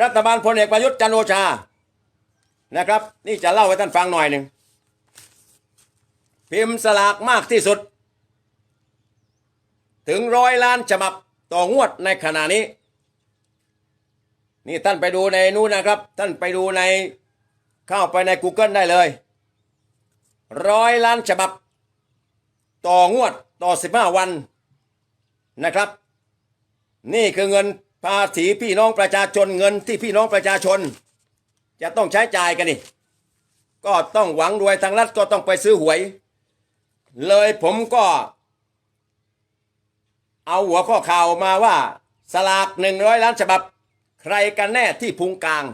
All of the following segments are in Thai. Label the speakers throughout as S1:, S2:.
S1: รัฐบาลพลเอกประยุทธ์จันโอชา นะครับ นี่จะเล่าให้ท่านฟังหน่อยหนึ่ง พิมพ์สลากมากที่สุด ถึงร้อยล้านฉบับต่องวดในขณะนี้ นี่ท่านไปดูในนู้นนะครับ ท่านไปดูในเข้าไปใน Google ได้เลยร้อยล้านฉบับ ต่องวดต่อ 15 วันนะครับ นี่คือเงิน ภาษีพี่น้องประชาชนเงินที่พี่น้องประชาชน จะต้องใช้จ่ายกันนี่ก็ต้องหวังรวยทางรัฐก็ต้องไปซื้อหวย เลยผมก็ เอาหัวข้อข่าวมาว่า สลากหนึ่งร้อยล้านฉบับ ใครกันแน่ที่พุงกลาง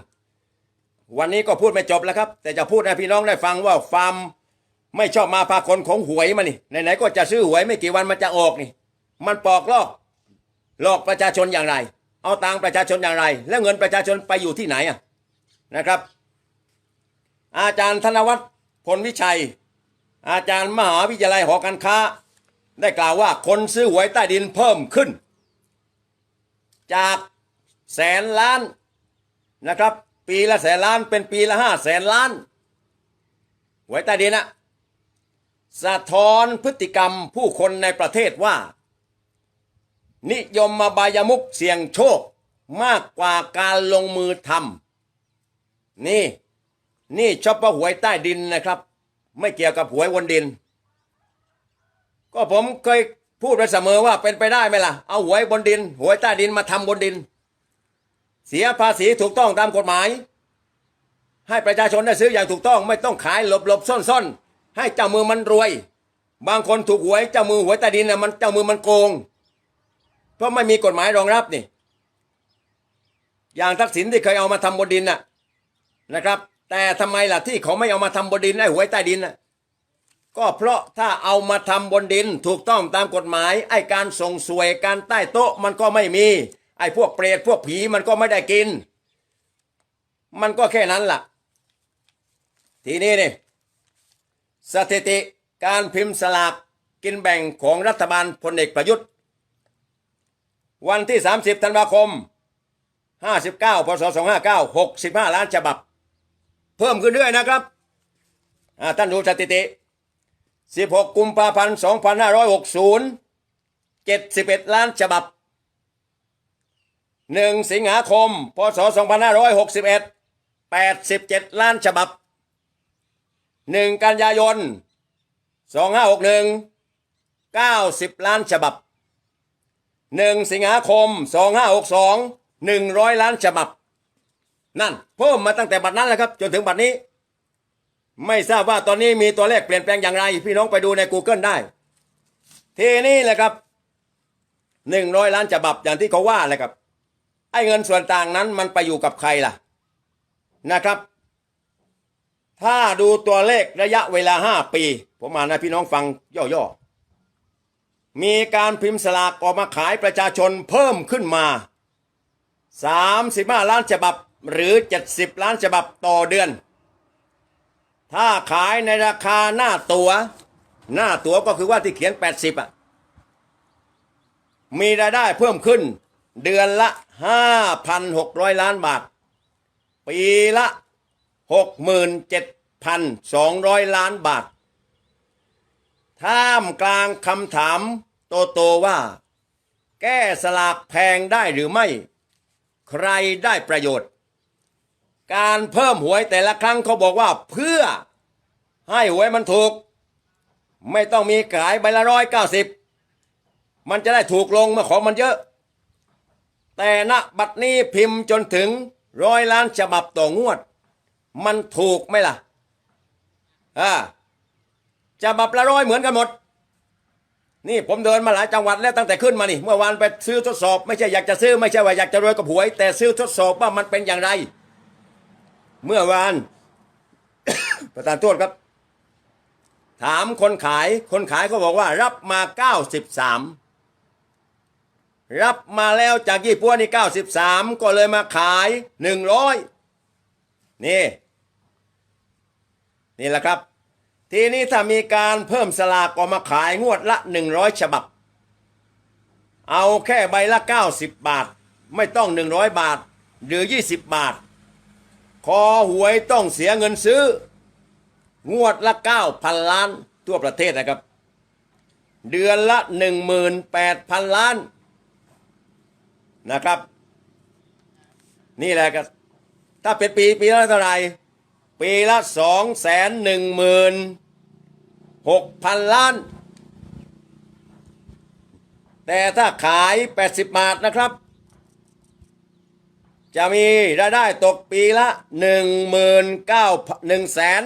S1: วันนี้ก็พูดไม่จบแล้วครับ แต่จะพูดให้พี่น้องได้ฟังว่าฟาร์มไม่ชอบมาพากลของหวยมานี่ไหนๆก็จะซื้อหวยไม่กี่วันมันจะออกนี่ มันปอกลอกหลอกประชาชนอย่างไร เอาตังประชาชนอย่างไร แล้วเงินประชาชนไปอยู่ที่ไหนอะนะครับ อาจารย์ธนวัฒน์พลวิชัย อาจารย์มหาวิทยาลัยหอการค้า ได้กล่าวว่าคนซื้อหวยใต้ดินเพิ่มขึ้น จากแสนล้านนะครับ ปีละแสนล้านเป็นปีละห้าแสนล้านหวยใต้ดินอะสะท้อนพฤติกรรมผู้คนในประเทศว่า นิยมมาบายมุกเสี่ยงโชคมากกว่าการลงมือทำนี่ นี่เฉพาะหวยใต้ดินนะครับ ไม่เกี่ยวกับหวยบนดิน ก็ผมเคยพูดไว้เสมอว่าเป็นไปได้ไหมล่ะ เอาหวยบนดิน หวยใต้ดินมาทำบนดิน เสียภาษีถูกต้องตามกฎหมาย ให้ประชาชนได้ซื้ออย่างถูกต้องไม่ต้องขายหลบหลบซ่อนซ่อนให้เจ้ามือมันรวย บางคนถูกหวยเจ้ามือหวยใต้ดินน่ะมันเจ้ามือมันโกง เพราะไม่มีกฎหมายรองรับนี่ อย่างทักษิณที่เคยเอามาทำบนดินน่ะนะครับ แต่ทำไมล่ะที่เขาไม่เอามาทำบนดินไอ้หวยใต้ดินน่ะก็เพราะถ้าเอามาทำบนดินถูกต้องตามกฎหมาย ไอ้การส่งสวยการใต้โต๊ะมันก็ไม่มี ไอ้พวกเปรตพวกผีมันก็ไม่ได้กิน มันก็แค่นั้นล่ะ ทีนี้นี่สถิติการพิมพ์สลากกินแบ่งของรัฐบาลพลเอกประยุทธ์ วันที่ 30 ธันวาคม 59พศ259 65 ล้านฉบับ เพิ่มขึ้นเรื่อยนะครับท่านดูสถิติ 16 กุมภาพันธ์ 2560 71 ล้านฉบับ 1 สิงหาคม พศ 2561 87 ล้านฉบับ 1 กันยายน 2561 90 ล้านฉบับ 1 สิงหาคม 2562 100 ล้านฉบับ นั่นเพิ่มมาตั้งแต่บัดนั้นแหละครับ จนถึงบัดนี้ ไม่ทราบว่าตอนนี้มีตัวเลขเปลี่ยนแปลงอย่างไร พี่น้องไปดูใน Google ได้ ทีนี้แหละครับหนึ่งร้อยล้านฉบับอย่างที่เขาว่าแหละครับไอ้เงินส่วนต่างนั้นมันไปอยู่กับใครล่ะนะครับ ถ้าดูตัวเลขระยะเวลาห้าปี ผมมานะพี่น้องฟังย่อๆ มีการพิมพ์สลากออกมาขายประชาชนเพิ่มขึ้นมา 35 ล้านฉบับหรือ 70 ล้านฉบับต่อเดือน ถ้าขายในราคาหน้าตัว หน้าตัวก็คือว่าที่เขียน 80 อะ มีรายได้เพิ่มขึ้น เดือนละ 5,600 ล้านบาท ปีละ 67,200 ล้านบาทท่ามกลางคำถาม โตโตว่า แก้สลากแพงได้หรือไม่ ใครได้ประโยชน์ การเพิ่มหวยแต่ละครั้งเขาบอกว่าเพื่อให้หวยมันถูก ไม่ต้องมีขายใบละร้อยเก้าสิบมันจะได้ถูกลงเมื่อของมันเยอะ แต่ณบัดนี้พิมพ์จนถึงร้อยล้านฉบับต่องวด มันถูกไหมล่ะอ่าฉบับละร้อยเหมือนกันหมด นี่ผมเดินมาหลายจังหวัดแล้วตั้งแต่ขึ้นมานี่ เมื่อวานไปซื้อทดสอบไม่ใช่อยากจะซื้อไม่ใช่ว่าอยากจะรวยกับหวย แต่ซื้อทดสอบว่ามันเป็นอย่างไร เมื่อวาน ประธานโทษครับ ถามคนขายคนขายเขาบอกว่า รับมา93รับมาแล้วจากยี่ปัวนี่93ก็เลยมาขาย100นี่ นี่แหละครับ ทีนี้ถ้ามีการเพิ่มสลากออกมาขายงวดละ 100 ฉบับ เอาแค่ใบละ 90 บาท ไม่ต้อง 100 บาท หรือ 20 บาท คอหวยต้องเสียเงินซื้อ งวดละ 9,000 ล้านทั่วประเทศนะครับ เดือนละ 18,000 ล้านนะครับ นี่แหละครับ ถ้าเป็นปีปีละเท่าไหร่ ปีละสองแสนหนึ่งหมื่นหกพันล้าน แต่ถ้าขาย 80 บาทนะครับ จะมีรายได้ตกปีละ1 9 0 0 0แสน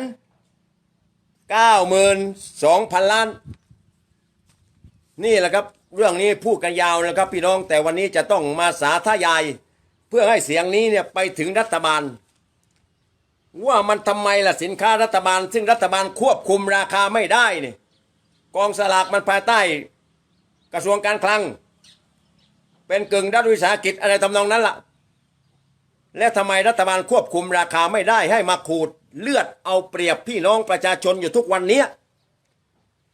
S1: 92,000 ล้าน นี่แหละครับเรื่องนี้พูดกันยาวนะครับพี่น้องแต่วันนี้จะต้องมาสาธยาย เพื่อให้เสียงนี้เนี่ยไปถึงรัฐบาล ว่ามันทำไมล่ะสินค้ารัฐบาล ซึ่งรัฐบาลควบคุมราคาไม่ได้นี่กองสลากมันภายใต้กระทรวงการคลัง เป็นกึ่งรัฐวิสาหกิจอะไรทำนองนั้นล่ะ และทำไมรัฐบาลควบคุมราคาไม่ได้ให้มาขูดเลือดเอาเปรียบพี่น้องประชาชนอยู่ทุกวันนี้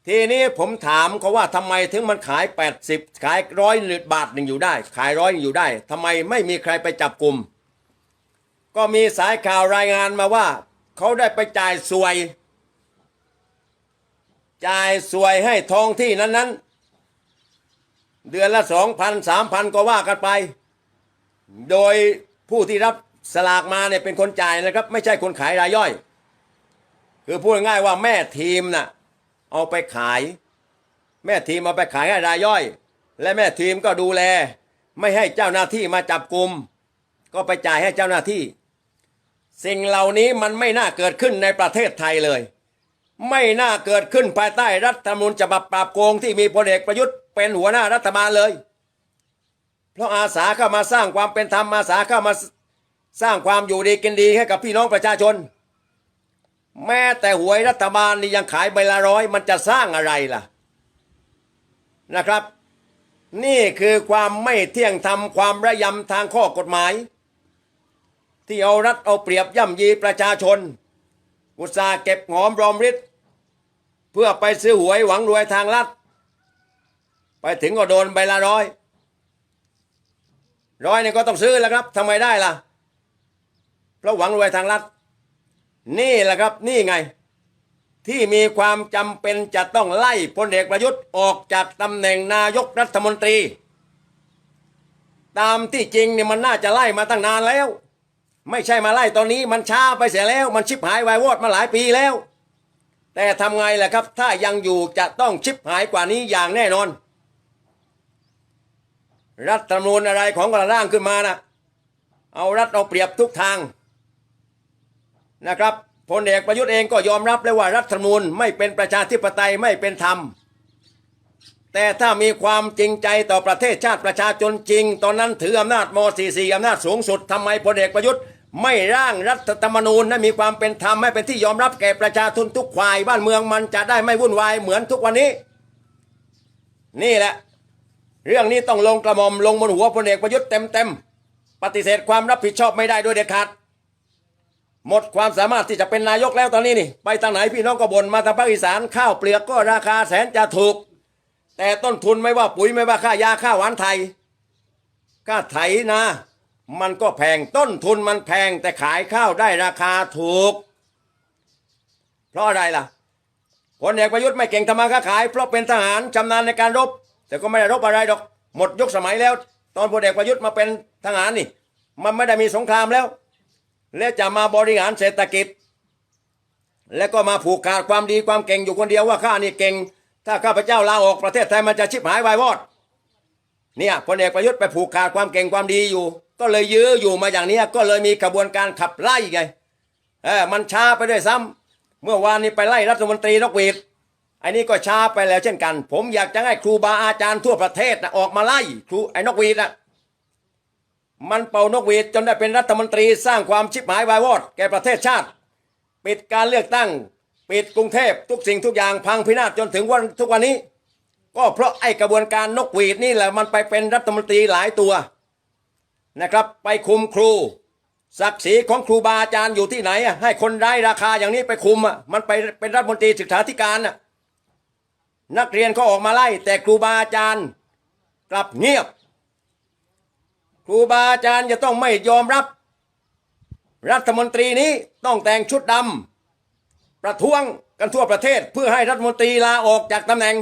S1: ทีนี้ผมถามเขาว่าทำไมถึงมันขาย 80 ขายร้อยบาทหนึ่งอยู่ได้ ขายร้อยอยู่ได้ทำไมไม่มีใครไปจับกลุ่ม ก็มีสายข่าวรายงานมาว่า เขาได้ไปจ่ายสวย จ่ายสวยให้ท้องที่นั้นๆ เดือนละสองพันสามพันก็ว่ากันไป โดยผู้ที่รับสลากมาเนี่ยเป็นคนจ่ายนะครับ ไม่ใช่คนขายรายย่อย คือพูดง่ายว่าแม่ทีมน่ะเอาไปขาย แม่ทีมเอาไปขายให้รายย่อย และแม่ทีมก็ดูแล ไม่ให้เจ้าหน้าที่มาจับกลุ่มก็ไปจ่ายให้เจ้าหน้าที่ สิ่งเหล่านี้มันไม่น่าเกิดขึ้นในประเทศไทยเลย ไม่น่าเกิดขึ้นภายใต้รัฐธรรมนูญฉบับปราบโกงที่มีพลเอกประยุทธ์เป็นหัวหน้ารัฐบาลเลย เพราะอาสาเข้ามาสร้างความเป็นธรรมอาสาเข้ามาสร้างความอยู่ดีกินดีให้กับพี่น้องประชาชน แม้แต่หวยรัฐบาลนี่ยังขายใบละร้อย มันจะสร้างอะไรล่ะนะครับ นี่คือความไม่เที่ยงธรรมความระยำทางข้อกฎหมาย ที่เอารัฐเอาเปรียบย่ำยีประชาชน อุตสาห์เก็บหอมรอมริดเพื่อไปซื้อหวยหวังรวยทางรัฐไปถึงก็โดนใบละร้อย ร้อยนี่ก็ต้องซื้อแล้วครับทำไมได้ล่ะ เพราะหวังรวยทางรัฐนี่แหละครับนี่ไง ที่มีความจำเป็นจะต้องไล่พลเอกประยุทธ์ออกจากตำแหน่งนายกรัฐมนตรี ตามที่จริงเนี่ยมันน่าจะไล่มาตั้งนานแล้ว ไม่ใช่มาไล่ตอนนี้มันช้าไปเสียแล้ว มันชิบหายวายวอดมาหลายปีแล้ว แต่ทำไงล่ะครับ ถ้ายังอยู่จะต้องชิบหายกว่านี้อย่างแน่นอน รัฐธรรมนูญอะไรของกระร่างขึ้นมานะเอารัฐเอาเปรียบทุกทางนะครับพลเอกประยุทธ์เองก็ยอมรับเลยว่ารัฐธรรมนูญไม่เป็นประชาธิปไตยไม่เป็นธรรม แต่ถ้ามีความจริงใจต่อประเทศชาติประชาชนจริง ตอนนั้นถืออำนาจม .44 อำนาจสูงสุดทำไมพลเอกประยุทธ์ ไม่ร่างรัฐธรรมนูญให้มีความเป็นธรรมให้เป็นที่ยอมรับแก่ประชาชนทุกฝ่ายบ้านเมืองมันจะได้ไม่วุ่นวายเหมือนทุกวันนี้ นี่แหละ เรื่องนี้ต้องลงกระหม่อมลงบนหัวพลเอกประยุทธ์เต็มๆปฏิเสธความรับผิดชอบไม่ได้โดยเด็ดขาดหมดความสามารถที่จะเป็นนายกแล้วตอนนี้นี่ ไปทางไหนพี่น้องก็บ่นมาทางภาคอีสานข้าวเปลือกก็ราคาแสนจะถูก แต่ต้นทุนไม่ว่าปุ๋ยไม่ว่าค่ายาค่าหวานไทยค่าไถนะ มันก็แพงต้นทุนมันแพงแต่ขายข้าวได้ราคาถูก เพราะอะไรล่ะพลเอกประยุทธ์ไม่เก่งทำมาค้าขาย เพราะเป็นทหารชำนาญในการรบ แต่ก็ไม่ได้รบอะไรดอก หมดยุคสมัยแล้ว ตอนพลเอกประยุทธ์มาเป็นทหารนี่ มันไม่ได้มีสงครามแล้ว และจะมาบริหารเศรษฐกิจ แล้วก็มาผูกขาดความดีความเก่งอยู่คนเดียวว่าข้านี่เก่ง ถ้าข้าพเจ้าลาออกประเทศไทยมันจะชิบหายวายวอดเนี่ยพลเอกประยุทธ์ไปผูกขาดความเก่งความดีอยู่ ก็เลยยื้ออยู่มาอย่างนี้ก็เลยมีกระบวนการขับไล่ไงเออมันช้าไปด้วยซ้ำเมื่อวานนี้ไปไล่รัฐมนตรีนกหวีดอันนี้ก็ช้าไปแล้วเช่นกัน ผมอยากจะให้ครูบาอาจารย์ทั่วประเทศนะออกมาไล่ครูไอ้นกหวีดนะมันเป่านกหวีดจนได้เป็นรัฐมนตรีสร้างความชิบหายวายวอดแก่ประเทศชาติ ปิดการเลือกตั้ง ปิดกรุงเทพทุกสิ่งทุกอย่างพังพินาศจนถึงวันทุกวันนี้ ก็เพราะไอ้กระบวนการนกหวีดนี่แหละมันไปเป็นรัฐมนตรีหลายตัว นะครับ ไปคุมครู ศักดิ์ศรีของครูบาอาจารย์อยู่ที่ไหนอะให้คนได้ราคาอย่างนี้ไปคุมอะมันไปเป็นรัฐมนตรีศึกษาธิการอะนักเรียนก็ออกมาไล่ แต่ครูบาอาจารย์กลับเงียบ ครูบาอาจารย์จะต้องไม่ยอมรับ รัฐมนตรีนี้ต้องแต่งชุดดำประท้วงกันทั่วประเทศเพื่อให้รัฐมนตรีลาออกจากตำแหน่ง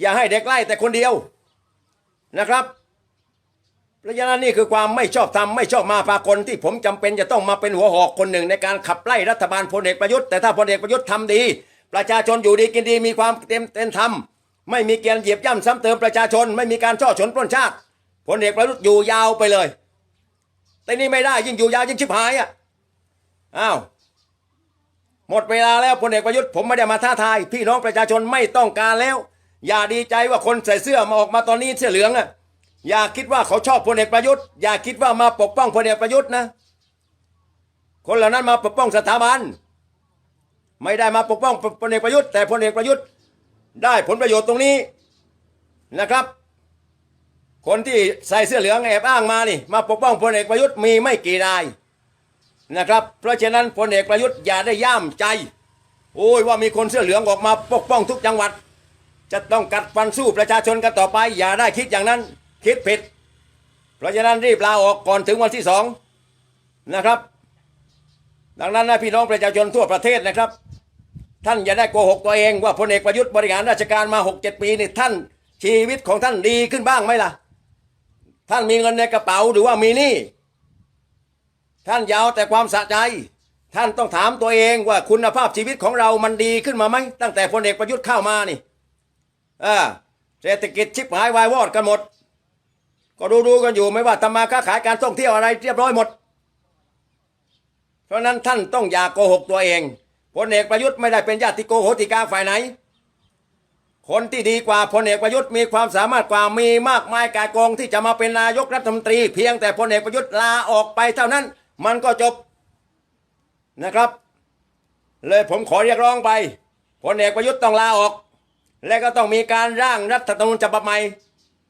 S1: อย่าให้เด็กไล่แต่คนเดียวนะครับ เพราะฉะนั้นนี่คือความไม่ชอบธรรมไม่ชอบมาพากลที่ผมจำเป็นจะต้องมาเป็นหัวหอกคนหนึ่งในการขับไล่รัฐบาลพลเอกประยุทธ์แต่ถ้าพลเอกประยุทธ์ทำดี ประชาชนอยู่ดีกินดีมีความเต็มเต็มธรรมไม่มีเกียรเหยียบย่ำซ้ำเติมประชาชน ไม่มีการช่อฉนปล้นชาติพลเอกประยุทธ์อยู่ยาวไปเลย แต่นี่ไม่ได้ยิ่งอยู่ยาวยิ่งชิบหายอะอ้าวหมดเวลาแล้วพลเอกประยุทธ์ผมไม่ได้มาท้าทาย พี่น้องประชาชนไม่ต้องการแล้ว อย่าดีใจว่าคนใส่เสื้อมาออกมาตอนนี้เสื้อเหลืองอะ อย่าคิดว่าเขาชอบพลเอกประยุทธ์ อย่าคิดว่ามาปกป้องพลเอกประยุทธ์นะ คนเหล่านั้นมาปกป้องสถาบัน ไม่ได้มาปกป้องพลเอกประยุทธ์แต่พลเอกประยุทธ์ ได้ผลประโยชน์ตรงนี้นะครับ คนที่ใส่เสื้อเหลืองแอบอ้างมานี่ มาปกป้องพลเอกประยุทธ์มีไม่กี่รายนะครับ เพราะฉะนั้นพลเอกประยุทธ์อย่าได้ย่ามใจ โอ้ยว่ามีคนเสื้อเหลืองออกมาปกป้องทุกจังหวัด จะต้องกัดฟันสู้ประชาชนกันต่อไป อย่าได้คิดอย่างนั้น คิดผิด เพราะฉะนั้นรีบลาออกก่อนถึงวันที่สองนะครับ ดังนั้นนะพี่น้องประชาชนทั่วประเทศนะครับ ท่านอย่าได้โกหกตัวเองว่าพลเอกประยุทธ์บริหารราชการมาหกเจ็ดปีนี่ท่านชีวิตของท่านดีขึ้นบ้างไหมล่ะ ท่านมีเงินในกระเป๋าหรือว่ามีหนี้ท่านยาวแต่ความสะใจ ท่านต้องถามตัวเองว่าคุณภาพชีวิตของเรามันดีขึ้นมาไหมตั้งแต่พลเอกประยุทธ์เข้ามานี่อ่าเศรษฐกิจชิบหายวายวอดกันหมด ก็ดูดูๆกันอยู่ไม่ว่าทำมาค้าขายการท่องเที่ยวอะไรเรียบร้อยหมด เพราะนั้นท่านต้องอย่าโกหกตัวเองพลเอกประยุทธ์ไม่ได้เป็นญาติโกโหติกาฝ่ายไหน คนที่ดีกว่าพลเอกประยุทธ์มีความสามารถกว่ามีมากมายกายกองที่จะมาเป็นนายกรัฐมนตรี เพียงแต่พลเอกประยุทธ์ลาออกไปเท่านั้น มันก็จบนะครับ เลยผมขอเรียกร้องไปพลเอกประยุทธ์ต้องลาออก และก็ต้องมีการร่างรัฐธรรมนูญฉบับใหม่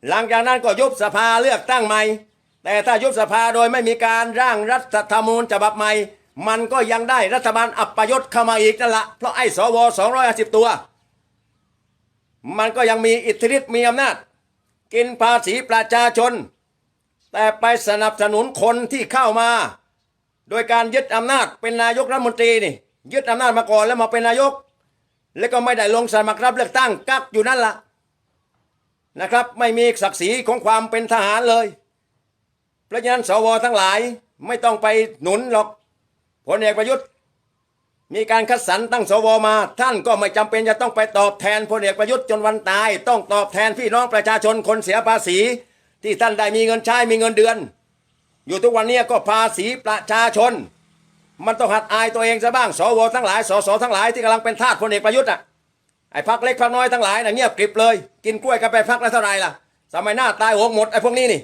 S1: หลังจากนั้นก็ยุบสภาเลือกตั้งใหม่ แต่ถ้ายุบสภาโดยไม่มีการร่างรัฐธรรมนูญฉบับใหม่ มันก็ยังได้รัฐบาลอัปยศเข้ามาอีกนั่นละเพราะไอ้สว250ตัว มันก็ยังมีอิทธิฤทธิ์มีอำนาจ กินภาษีประชาชน แต่ไปสนับสนุนคนที่เข้ามา โดยการยึดอำนาจเป็นนายกรัฐมนตรีนี่ยึดอำนาจมาก่อนแล้วมาเป็นนายก แล้วก็ไม่ได้ลงสมัครรับเลือกตั้งกักอยู่นั่นละ นะครับ ไม่มีศักดิ์ศรีของความเป็นทหารเลย เพราะฉะนั้นสวทั้งหลายไม่ต้องไปหนุนหรอกพลเอกประยุทธ์ มีการคัดสรรตั้งสวมา ท่านก็ไม่จำเป็นจะต้องไปตอบแทนพลเอกประยุทธ์จนวันตาย ต้องตอบแทนพี่น้องประชาชนคนเสียภาษี ที่ท่านได้มีเงินใช้มีเงินเดือน อยู่ทุกวันนี้ก็ภาษีประชาชน มันต้องหัดอายตัวเองซะบ้าง สวทั้งหลาย สสทั้งหลายที่กำลังเป็นทาสพลเอกประยุทธ์อะ ไอ้พักเล็กพักน้อยทั้งหลายนะเงียบกริบเลย กินกล้วยกันไปพักละเท่าไรล่ะ สมัยหน้าตายโหงหมดไอ้พวกนี้นี่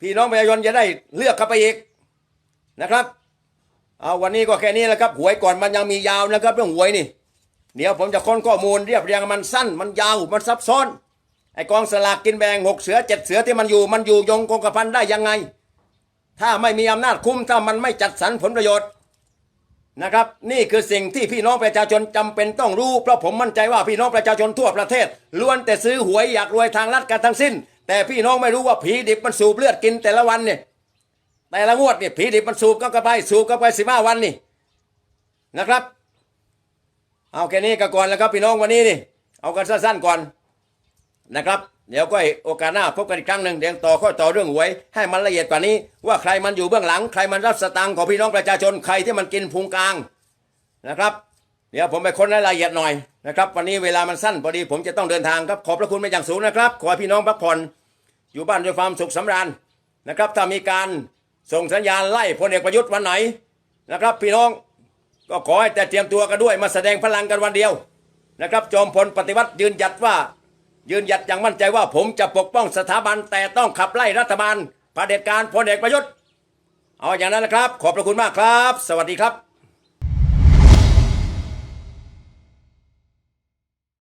S1: พี่น้องประชาชนจะได้เลือกเข้าไปอีกนะครับเอาวันนี้ก็แค่นี้แหละครับ หวยก่อนมันยังมียาวนะครับเรื่องหวยนี่ เดี๋ยวผมจะค้นข้อมูลเรียบเรียงมันสั้น มันยาวมันซับซ้อน ไอ้กองสลากกินแบ่งหกเสือเจ็ดเสือที่มันอยู่มันอยู่ยงคงกระพันได้ยังไง ถ้าไม่มีอำนาจคุ้มถ้ามันไม่จัดสรรผลประโยชน์ นะครับนี่คือสิ่งที่พี่น้องประชาชนจำเป็นต้องรู้ เพราะผมมั่นใจว่าพี่น้องประชาชนทั่วประเทศล้วนแต่ซื้อหวยอยากรวยทางรัฐกันทั้งสิ้น แต่พี่น้องไม่รู้ว่าผีดิบมันสูบเลือดกินแต่ละวันเนี่ยแต่ละงวดเนี่ยผีดิบมันสูบก็กระไปสูบก็ไปสิบห้าวันนี่นะครับเอาแค่นี้ก็ก่อนแล้วครับพี่น้องวันนี้นี่เอากันสั้นๆก่อนนะครับ เดี๋ยวก็โอกาสหน้าพบกันอีกครั้งหนึ่งเดี๋ยวต่อข้อต่อเรื่องหวย ให้มันละเอียดกว่านี้ ว่าใครมันอยู่เบื้องหลัง ใครมันรับสตางค์ของพี่น้องประชาชนใครที่มันกินพุงกลางนะครับ เดี๋ยวผมไปค้นรายละเอียดหน่อยนะครับวันนี้เวลามันสั้นพอดีผมจะต้องเดินทางครับขอบพระคุณเป็นอย่างสูงนะครับ ขอให้พี่น้องพักผ่อนอยู่บ้านด้วยความสุขสำราญนะครับถ้ามีการส่งสัญญาณไล่พลเอกประยุทธ์วันไหนนะครับ พี่น้องก็ขอให้แต่เตรียมตัวกันด้วยมาแสดงพลังกันวันเดียวนะครับ จอมพลปฏิวัติยืนหยัดว่า ยืนหยัดอย่างมั่นใจว่าผมจะปกป้องสถาบันแต่ต้องขับไล่รัฐบาลเผด็จการพลเอกประยุทธ์ เอาอย่างนั้นนะครับ ขอบพระคุณมากครับ สวัสดีครับ